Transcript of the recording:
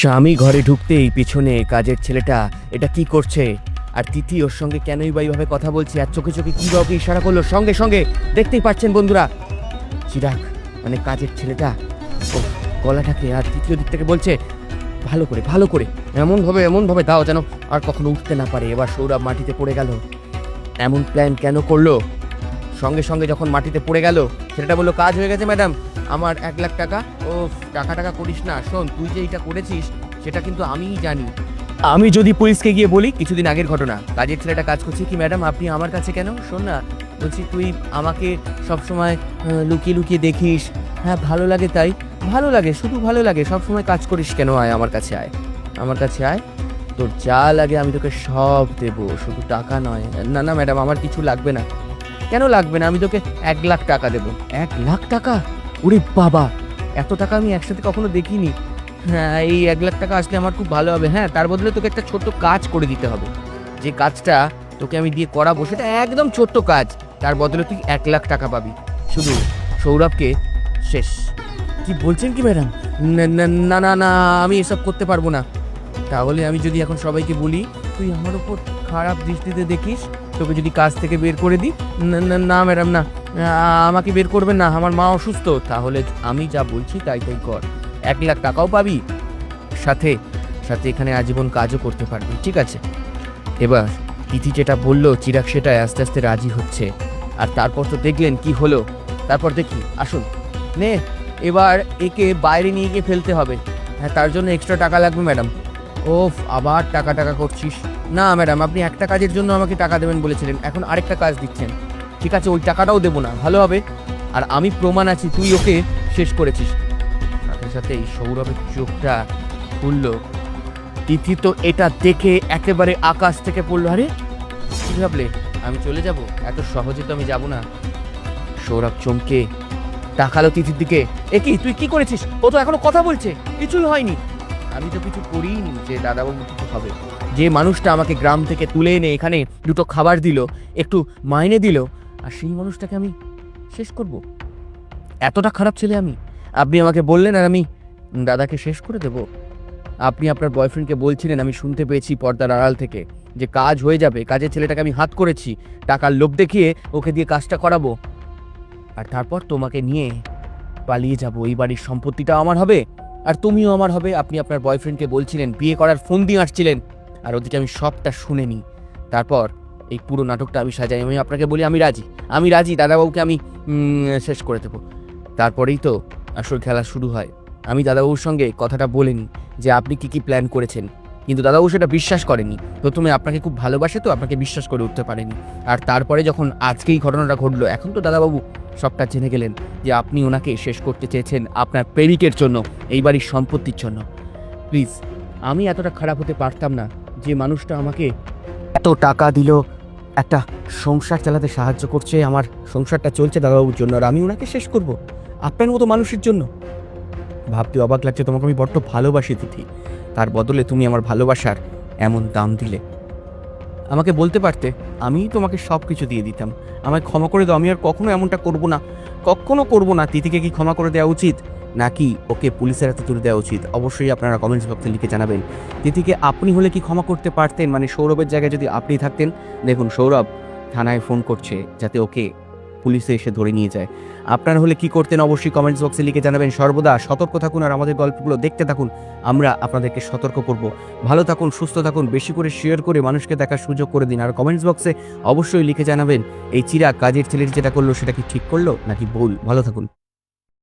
স্বামী ঘরে ঢুকতেই পিছনে কাজের ছেলেটা, এটা কি করছে? আর তিথি ওর সঙ্গে কেনই বা এইভাবে কথা বলছে, আর চোখে চোখে কি বাবুকে ইশারা করল? সঙ্গে সঙ্গে, দেখতেই পাচ্ছেন বন্ধুরা। চিরাগ মানে কাজের ছেলেটা, ও গলাটাকে আর তৃতীয় দিক থেকে বলছে, ভালো করে ভালো করে, এমনভাবে এমনভাবে দাও যেন আর কখনো উঠতে না পারে। এবার সৌরভ মাটিতে পড়ে গেল। এমন প্ল্যান কেন করল? সঙ্গে সঙ্গে যখন মাটিতে পড়ে গেল, ছেলেটা বলল, কাজ হয়ে গেছে ম্যাডাম আমার এক লাখ টাকা। ও টাকা টাকা করিস না। শোন, তুই যে এটা করেছিস, সেটা কিন্তু আমিই জানি। আমি যদি পুলিশকে গিয়ে বলি, কিছুদিন আগের ঘটনা। কাজের ছেলেটা কাজ করছে কি, ম্যাডাম? আপনি আমার কাছে কেন? শোন না, বলছি তুই আমাকে সবসময় লুকিয়ে লুকিয়ে দেখিস। হ্যাঁ ভালো লাগে তাই। ভালো লাগে, শুধু ভালো লাগে। সবসময় কাজ করিস কেন? আয়, আমার কাছে আয়। আমার কাছে আয়। তোর যা লাগে আমি তোকে সব দেবো। শুধু টাকা নয়। না না, ম্যাডাম, আমার কিছু লাগবে না। কেন লাগবে না? আমি তোকে এক লাখ টাকা দেবো। এক লাখ টাকা? ওরে বাবা এত টাকা আমি একসাথে কখনো দেখিনি। হ্যাঁ এই এক লাখ টাকা আসলে আমার খুব ভালো হবে। হ্যাঁ তার বদলে তোকে একটা ছোট্ট কাজ করে দিতে হবে। যে কাজটা তোকে আমি দিয়ে করাবো সেটা একদম ছোট্ট কাজ। তার বদলে তুই এক লাখ টাকা পাবি। শুধু সৌরভকে শেষ। কি বলছেন কি ম্যাডাম? না না না না আমি এসব করতে পারব না। তাহলে আমি যদি এখন সবাইকে বলি তুই আমার উপর খারাপ দৃষ্টিতে দেখিস তোকে যদি কাজ থেকে বের করে দিই, না ম্যাডাম, না আমাকে বের করবেন না, আমার মা অসুস্থ। তাহলে আমি যা বলছি তাই তাই কর। এক লাখ টাকাও পাবি, সাথে সাথে এখানে আজীবন কাজও করতে পারবি, ঠিক আছে? এবার তিথি যেটা বলল, চিরাগ সেটাই আস্তে আস্তে রাজি হচ্ছে। আর তারপর তো দেখলেন কি হলো। তারপর দেখি, আসুন, নে, এবার একে বাইরে নিয়ে গিয়ে ফেলতে হবে। হ্যাঁ তার জন্য এক্সট্রা টাকা লাগবে, ম্যাডাম। ওফ, আবার টাকা টাকা করছিস। না, ম্যাডাম, আপনি একটা কাজের জন্য আমাকে টাকা দেবেন বলেছিলেন, এখন আরেকটা কাজ দিচ্ছেন। ঠিক আছে, ওই টাকাটাও দেবো না, ভালো হবে। আর আমি প্রমাণ আছি, তুই ওকে শেষ করেছিস। সাথে সাথে এই সৌরভের চোখটা খুললো। তিথি তো এটা দেখে একেবারে আকাশ থেকে পড়ল। আরে, কি ভাবলে? আমি চলে যাব? এত সহজে তো আমি যাব না। সৌরভ চমকে তাকালো তিথির দিকে। এ কি তুই কি করেছিস? ও তো এখনও কথা বলছে, কিছুই হয়নি। আমি তো কিছু করিনি যে দাদাবাবু কিছু হবে। যে মানুষটা আমাকে গ্রাম থেকে তুলে এনে এখানে দুটো খাবার দিল, একটু মাইনে দিল, আর সেই মানুষটাকে আমি শেষ করব। এতটা খারাপ ছেলে আমি। আপনি আমাকে বললেন আর আমি দাদাকে শেষ করে দেব। আপনি আপনার বয়ফ্রেন্ডকে বলছিলেন, আমি শুনতে পেয়েছি পর্দার আড়াল থেকে, যে কাজ হয়ে যাবে, কাজের ছেলেটাকে আমি হাত করেছি, টাকার লোভ দেখিয়ে ওকে দিয়ে কাজটা করাবো। আর তারপর তোমাকে নিয়ে পালিয়ে যাব, এই বাড়ির সম্পত্তিটা আমার হবে? আর তুমিও আমার হবে। আপনি আপনার বয়ফ্রেন্ডকে বলছিলেন, বিয়ে করার ফোন দিয়ে আসছিলেন আর ওদিকে আমি সবটা শুনে নিই। তারপর এই পুরো নাটকটা আমি সাজাই। আমি আপনাকে বলি, আমি রাজি। আমি রাজি, দাদাবাবুকে আমি শেষ করে দেবো। তারপরেই তো আসল খেলা শুরু হয়। আমি দাদাবাবুর সঙ্গে কথাটা বলিনি যে, আপনি কি কি প্ল্যান করেছেন? কিন্তু দাদাবাবু সেটা বিশ্বাস করেনি। প্রথমে আপনাকে খুব ভালোবাসে তো, আপনাকে বিশ্বাস করে উঠতে পারেনি। আর তারপরে যখন আজকেই ঘটনাটা ঘটলো, এখন তো দাদাবাবু সবটা জেনে গেলেন যে আপনি ওনাকে শেষ করতে চেয়েছেন আপনার প্রেমিকের জন্য, এই বাড়ির সম্পত্তির জন্য। প্লিজ, আমি এতটা খারাপ হতে পারতাম না যে মানুষটা আমাকে এত টাকা দিল, একটা সংসার চালাতে সাহায্য করছে, আমার সংসারটা চলছে দাদাবাবুর জন্য, আর আমি ওনাকে শেষ করব, আপনার মতো মানুষের জন্য। ভাবতে অবাক লাগছে, তোমাকে আমি বড্ড ভালোবাসি, তিথি। তার বদলে তুমি আমার ভালোবাসার এমন দাম দিলে। আমাকে বলতে পারতে, আমিই তোমাকে সব কিছু দিয়ে দিতাম। আমায় ক্ষমা করে দাও, আমি আর কখনো এমনটা করব না। কখনো করব না। তিথিকে কি ক্ষমা করে দেওয়া উচিত? নাকি ওকে পুলিশের হাতে তুলে দেওয়া উচিত? অবশ্যই আপনারা কমেন্টস বক্সে লিখে জানাবেন। তিথিকে আপনি হলে কি ক্ষমা করতে পারতেন? মানে সৌরভের জায়গায় যদি আপনি থাকতেন? দেখুন, সৌরভ থানায় ফোন করছে যাতে ওকে পুলিশে এসে ধরে নিয়ে যায়। আপনারা হলে কি করতেন অবশ্যই কমেন্টস বক্সে লিখে জানাবেন। সর্বদা সতর্ক থাকুন আর আমাদের গল্পগুলো দেখতে থাকুন। আমরা আপনাদেরকে সতর্ক করব। ভালো থাকুন, সুস্থ থাকুন, বেশি করে শেয়ার করে মানুষকে দেখার সুযোগ করে দিন। আর কমেন্টস বক্সে অবশ্যই লিখে জানাবেন, এই চিরা কাজের ছেলের যেটা করল সেটা কি ঠিক করল নাকি ভুল? ভালো থাকুন।